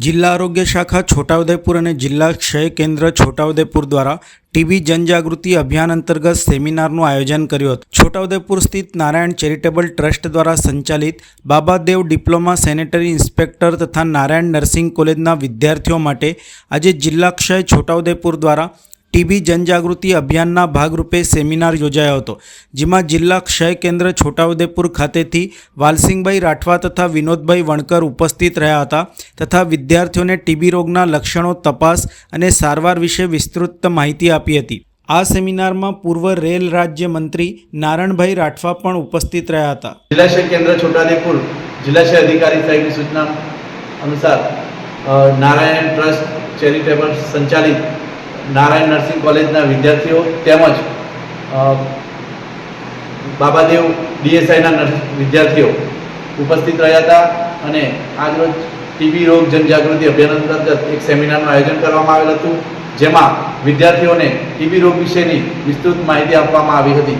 જિલ્લા આરોગ્ય શાખા છોટાઉદેપુર અને જિલ્લા ક્ષય કેન્દ્ર છોટાઉદેપુર દ્વારા ટીબી જનજાગૃતિ અભિયાન અંતર્ગત સેમિનારનું આયોજન કર્યું હતું. છોટાઉદેપુર સ્થિત નારાયણ ચેરિટેબલ ટ્રસ્ટ દ્વારા સંચાલિત બાબાદેવ ડિપ્લોમા સેનેટરી ઇન્સ્પેક્ટર તથા નારાયણ નર્સિંગ કોલેજના વિદ્યાર્થીઓ માટે આજે જિલ્લા ક્ષય છોટાઉદેપુર દ્વારા ટીબી જનજાગૃતિ અભિયાનના ભાગરૂપે સેમિનાર યોજાયો હતો, જેમાં જિલ્લા ક્ષય કેન્દ્ર છોટાઉદેપુર ખાતેથી વાલસિંગભાઈ રાઠવા તથા વિનોદભાઈ વણકર ઉપસ્થિત રહ્યા હતા તથા વિદ્યાર્થીઓને ટીબી રોગના લક્ષણો તપાસ અને સારવાર વિશે વિસ્તૃત માહિતી આપી હતી. આ સેમિનારમાં પૂર્વ રેલ રાજ્ય મંત્રી નારણભાઈ રાઠવા પણ ઉપસ્થિત રહ્યા હતા. જિલ્લાશય કેન્દ્ર છોટાઉદેપુર જિલ્લાશય અધિકારી સાહેબની સૂચના અનુસાર નારાયણ ટ્રસ્ટ ચેરિટેબલ સંચાલિત નારાયણ નર્સિંગ કોલેજના વિદ્યાર્થીઓ તેમજ બાબાદેવ ડીએસઆઈના વિદ્યાર્થીઓ ઉપસ્થિત રહ્યા હતા અને આજરોજ ટીબી રોગ જનજાગૃતિ અભિયાન અંતર્ગત એક સેમિનારનું આયોજન કરવામાં આવેલ હતું, જેમાં વિદ્યાર્થીઓને ટીબી રોગ વિશેની વિસ્તૃત માહિતી આપવામાં આવી હતી.